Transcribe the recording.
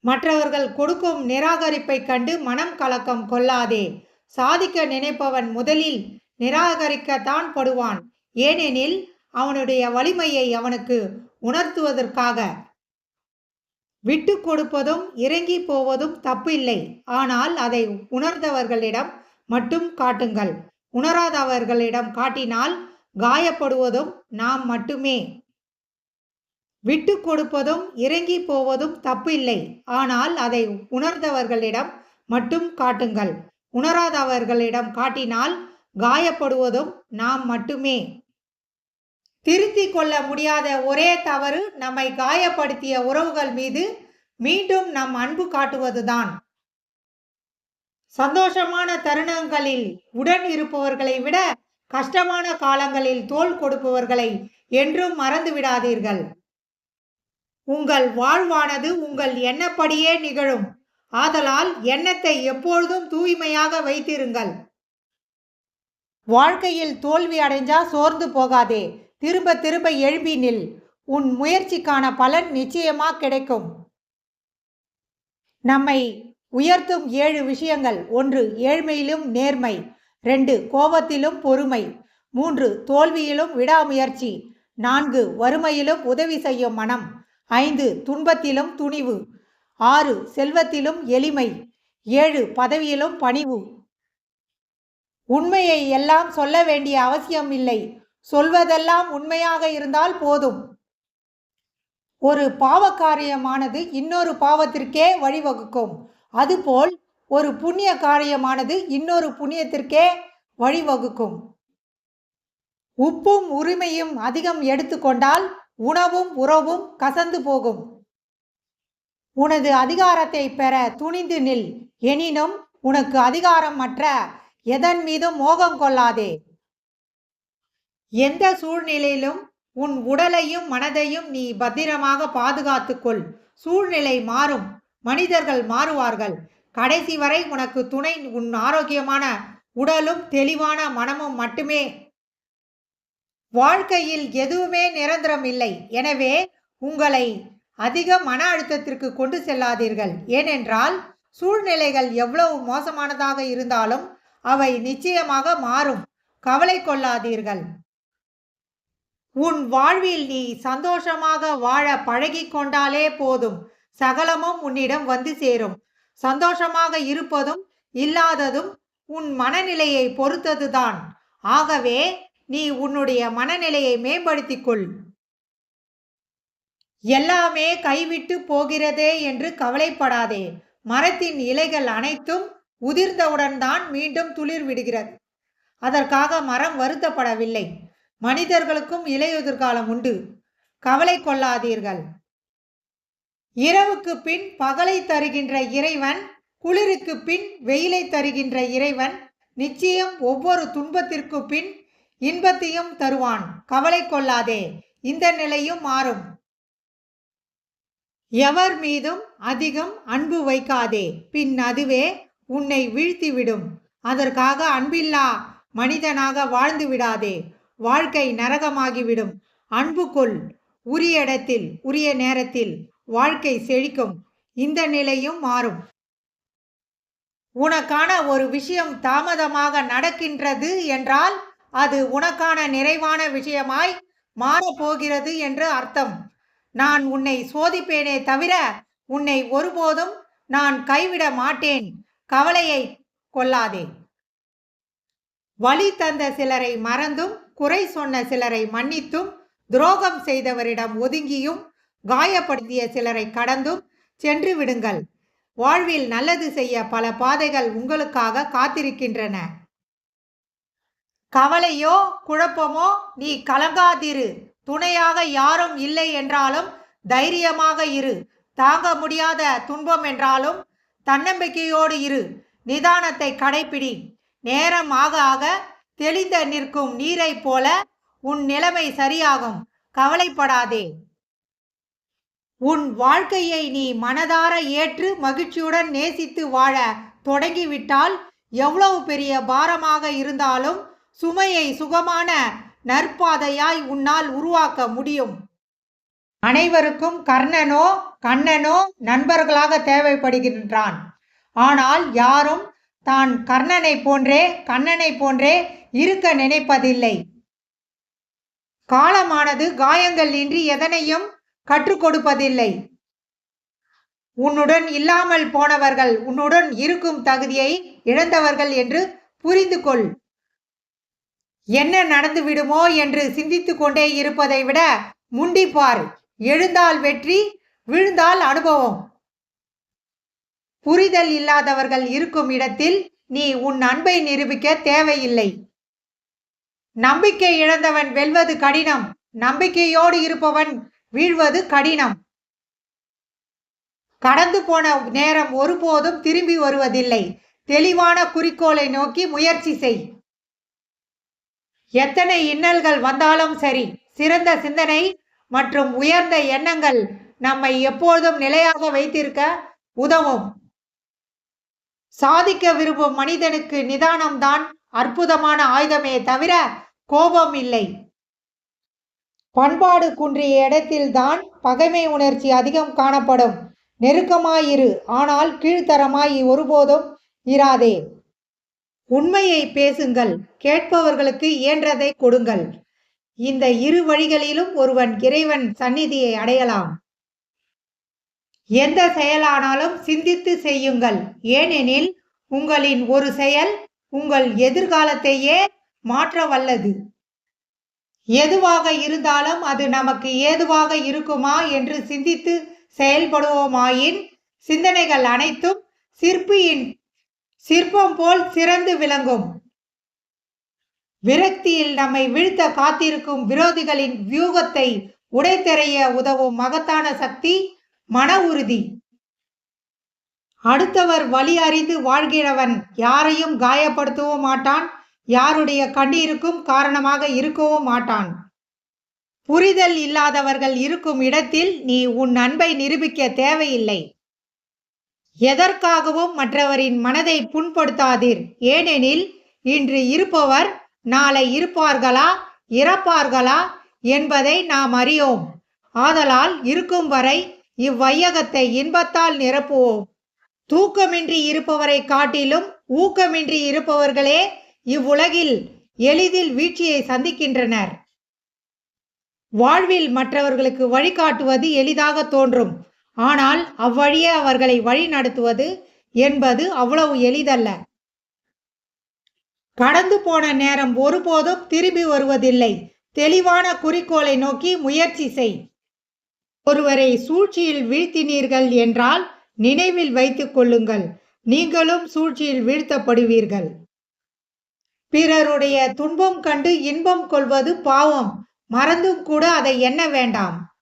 மற்றவர்கள் கொடுக்கும் நிராகரிப்பைக் கண்டு மனம் கலக்கம் கொள்ளாதே. சாதிக்க நினைப்பவன் முதலில் நிராகரிக்கத்தான் படுவான். ஏனெனில் அவனுடைய வலிமையை அவனுக்கு உணர்த்துவதற்காக. விட்டு கொடுப்பதும் இறங்கி போவதும் தப்பில்லை. ஆனால் அதை உணர்ந்தவர்களிடம் மட்டும் காட்டுங்கள். உணராதவர்களிடம் காட்டினால் காயப்படுவதும் நாம் மட்டுமே. விட்டு கொடுப்பதும் இறங்கி போவதும் தப்பில்லை. ஆனால் அதை உணர்ந்தவர்களிடம் மட்டும் காட்டுங்கள். உணராதவர்களிடம் காட்டினால் காயப்படுவதும் நாம் மட்டுமே. திருத்தி கொள்ள முடியாத ஒரே தவறு நம்மை காயப்படுத்திய உறவுகள் மீது மீண்டும் நம் அன்பு காட்டுவதுதான். சந்தோஷமான தருணங்களில் உடன் இருப்பவர்களை விட கஷ்டமான காலங்களில் தோள் கொடுப்பவர்களை என்றும் மறந்து விடாதீர்கள் உங்கள் வாழ்வானது உங்கள் எண்ணப்படியே நிகழும். ஆதலால் எண்ணத்தை எப்பொழுதும் தூய்மையாக வைத்திருங்கள். வாழ்க்கையில் தோல்வி அடைஞ்சா சோர்ந்து போகாதே. திரும்ப திரும்ப எழுப்பி நில். உன் முயற்சிக்கான பலன் நிச்சயமா கிடைக்கும். நம்மை உயர்த்தும் ஏழு விஷயங்கள். ஒன்று ஏழ்மையிலும் நேர்மை. ரெண்டு கோபத்திலும் பொறுமை. மூன்று தோல்வியிலும் விடாமுயற்சி. நான்கு வறுமையிலும் உதவி செய்யும் மனம். ஐந்து துன்பத்திலும் துணிவு. ஆறு செல்வத்திலும் எளிமை. ஏழு பதவியிலும் பணிவு. உண்மையை எல்லாம் சொல்ல வேண்டிய அவசியம் இல்லை. சொல்வதெல்லாம் உண்மையாக இருந்தால் போதும். ஒரு பாவக்காரியமானது இன்னொரு பாவத்திற்கே வழிவகுக்கும். அதுபோல் ஒரு புண்ணிய காரியமானது இன்னொரு புண்ணியத்திற்கே வழிவகுக்கும். உப்பும் உரிமையும் அதிகம் எடுத்துக்கொண்டால் உணவும் உறவும் கசந்து போகும். உனது அதிகாரத்தை பெற துணிந்து நில். எனினும் உனக்கு அதிகாரம் மற்ற எதன் மீதும் மோகம் கொள்ளாதே. எந்த சூழ்நிலையிலும் உன் உடலையும் மனதையும் நீ பத்திரமாக பாதுகாத்துக்கொள். சூழ்நிலை மாறும். மனிதர்கள் மாறுவார்கள். கடைசி வரை உனக்கு துணை உன் ஆரோக்கியமான உடலும் தெளிவான மனமும் மட்டுமே வாழ்க்கையில் எதுவுமே நிரந்தரம் இல்லை. எனவே உங்களை அதிக மன அழுத்தத்திற்கு கொண்டு செல்லாதீர்கள். ஏனென்றால் சூழ்நிலைகள் எவ்வளவு மோசமானதாக இருந்தாலும் அவை நிச்சயமாக மாறும். கவலை கொள்ளாதீர்கள். உன் வாழ்வில் நீ சந்தோஷமாக வாழ பழகி கொண்டாலே போதும். சகலமும் உன்னிடம் வந்து சேரும். சந்தோஷமாக இருப்பதும் இல்லாததும் உன் மனநிலையை பொறுத்ததுதான். ஆகவே நீ உன்னுடைய மனநிலையை மேம்படுத்திக்கொள். எல்லாமே கைவிட்டு போகிறதே என்று கவலைப்படாதே. மரத்தின் இலைகள் அனைத்தும் உதிர்ந்தவுடன் தான் மீண்டும் துளிர் விடுகிறது. அதற்காக மரம் வருத்தப்படவில்லை. மனிதர்களுக்கும் இலையுதிர்காலம் உண்டு. கவலை கொள்ளாதீர்கள். இரவுக்கு பின் பகலை தருகின்ற இறைவன் குளிருக்கு பின் வெயிலை தருகின்ற இறைவன் நிச்சயம் ஒவ்வொரு துன்பத்திற்கு பின் இன்பத்தையும் தருவான். கவலை கொள்ளாதே. இந்த நிலையும் மாறும். எவர் மீதும் அதிகம் அன்பு வைக்காதே. பின் அதுவே உன்னை வீழ்த்திவிடும். அதற்காக அன்பில்லா மனிதனாக வாழ்ந்து விடாதே. வாழ்க்கை நரகமாகிவிடும். அன்பு கொள். உரிய இடத்தில் உரிய நேரத்தில் வாழ்க்கை செழிக்கும். இந்த நிலையும் மாறும். உனக்கான ஒரு விஷயம் தாமதமாக நடக்கின்றது என்றால் அது உனக்கான நிறைவான விஷயமாய் மாறப்போகிறது என்று அர்த்தம். நான் உன்னை சோதிப்பேனே தவிர உன்னை ஒருபோதும் நான் கைவிட மாட்டேன். கவலையை கொள்ளாதே. வழி தந்த சிலரை மறந்தும் குறை சொன்ன சிலரை மன்னித்தும் துரோகம் செய்தவரிடம் ஒதுங்கியும் காயப்படுத்திய சிலரை கடந்தும் சென்று விடுங்கள். வாழ்வில் நல்லது செய்ய பல பாதைகள் உங்களுக்காக காத்திருக்கின்றன. கவலையோ குழப்பமோ நீ கலங்காதிரு. துணையாக யாரும் இல்லை என்றாலும் தைரியமாக இரு. தாங்க முடியாத துன்பம் என்றாலும் தன்னம்பிக்கையோடு இரு. நிதானத்தை கடைப்பிடி. நேரம் ஆக ஆக தெளிந்த நிற்கும் நீரைப் போல உன் நிலைமை சரியாகும். கவலைப்படாதே. உன் வாழ்க்கையை நீ மனதார ஏற்று மகிழ்ச்சியுடன் நேசித்து வாழ தொடங்கிவிட்டால் எவ்வளவு பெரிய பாரமாக இருந்தாலும் சுமையை சுகமான நற்பாதையாய் உன்னால் உருவாக்க முடியும். அனைவருக்கும் கர்ணனோ கண்ணனோ நண்பர்களாக தேவைப்படுகின்றான். ஆனால் யாரும் தான் கர்ணனை போன்றே கண்ணனை போன்றே இருக்க நினைப்பதில்லை. காலமானது காயங்கள் இன்றி எதனையும் கற்றுக் கொடுப்பதில்லை. உன்னுடன் இல்லாமல் போனவர்கள் உன்னுடன் இருக்கும் தகுதியை இழந்தவர்கள் என்று புரிந்து கொள் என்ன நடந்து விடுமோ என்று சிந்தித்து கொண்டே இருப்பதை விட முண்டிப்பார் எழுந்தால் வெற்றி விழுந்தால் அனுபவம். புரிதல் இல்லாதவர்கள் இருக்கும் இடத்தில் நீ உன் அன்பை நிரூபிக்க தேவையில்லை. நம்பிக்கை இழந்தவன் வெல்வது கடினம். நம்பிக்கையோடு இருப்பவன் வீழ்வது கடினம். கடந்து போன நேரம் ஒருபோதும் திரும்பி வருவதில்லை. தெளிவான குறிக்கோளை நோக்கி முயற்சி செய். எத்தனை இன்னல்கள் வந்தாலும் சரி சிறந்த சிந்தனை மற்றும் உயர்ந்த எண்ணங்கள் நம்மை எப்பொழுதும் நிலையாக வைத்திருக்க உதவும். சாதிக்க விரும்பும் மனிதனுக்கு நிதானம்தான் அற்புதமான ஆயுதமே தவிர கோபம் இல்லை. பண்பாடு குன்றிய இடத்தில்தான் பகைமை உணர்ச்சி அதிகம் காணப்படும். நெருக்கமாயிரு ஆனால் கீழ்த்தரமாய் ஒருபோதும் இராதே. உண்மையை பேசுங்கள் கேட்பவர்களுக்கு இயன்றதை கொடுங்கள். இந்த இரு வழிகளிலும் ஒருவன் இறைவன் சந்நிதியை அடையலாம். எந்த செயலானாலும் சிந்தித்து செய்யுங்கள். ஏனெனில் உங்களின் ஒரு செயல் உங்கள் எதிர்காலத்தையே மாற்ற வல்லது எதுவாக இருந்தாலும் அது நமக்கு ஏதுவாக இருக்குமா என்று சிந்தித்து செயல்படுவோமாயின் சிந்தனைகள் அனைத்தும் சிற்பியின் சிற்பம் போல் சிறந்து விளங்கும். விரக்தியில் நம்மை வீழ்த்த காத்திருக்கும் விரோதிகளின் வியூகத்தை உடைத்தெறைய உதவும் மகத்தான சக்தி மன உறுதி. அடுத்தவர் வழி அறிந்து வாழ்கிறவன் யாரையும் காயப்படுத்தவும் மாட்டான் யாருடைய கண்ணீருக்கும் காரணமாக இருக்கவும் மாட்டான். புரிதல் இல்லாதவர்கள் இருக்கும் இடத்தில் நீ உன் அன்பை நிரூபிக்க தேவையில்லை. எதற்காகவும் மற்றவரின் மனதை புண்படுத்தாதீர். ஏனெனில் இன்று இருப்பவர் நாளை இருப்பார்களா இறப்பார்களா என்பதை நாம் அறியோம். ஆதலால் இருக்கும் வரை இவ்வையகத்தை இன்பத்தால் நிரப்புவோம். தூக்கமின்றி இருப்பவரை காட்டிலும் ஊக்கமின்றி இருப்பவர்களே இவ்வுலகில் எளிதில் வீழ்ச்சியை சந்திக்கின்றனர். வாழ்வில் மற்றவர்களுக்கு வழிகாட்டுவது எளிதாக தோன்றும். ஆனால் அவ்வழியே அவர்களை வழி நடத்துவது என்பது அவ்வளவு எளிதல்ல. கடந்து போன நேரம் ஒருபோதும் திரும்பி வருவதில்லை. தெளிவான குறிக்கோளை நோக்கி முயற்சி செய். ஒருவரை சூழ்ச்சியில் வீழ்த்தினீர்கள் என்றால் நினைவில் வைத்துக் கொள்ளுங்கள். நீங்களும் சூழ்ச்சியில் வீழ்த்தப்படுவீர்கள். பிறருடைய துன்பம் கண்டு இன்பம் கொள்வது பாவம். மறந்தும் கூட அதை எண்ண வேண்டாம்.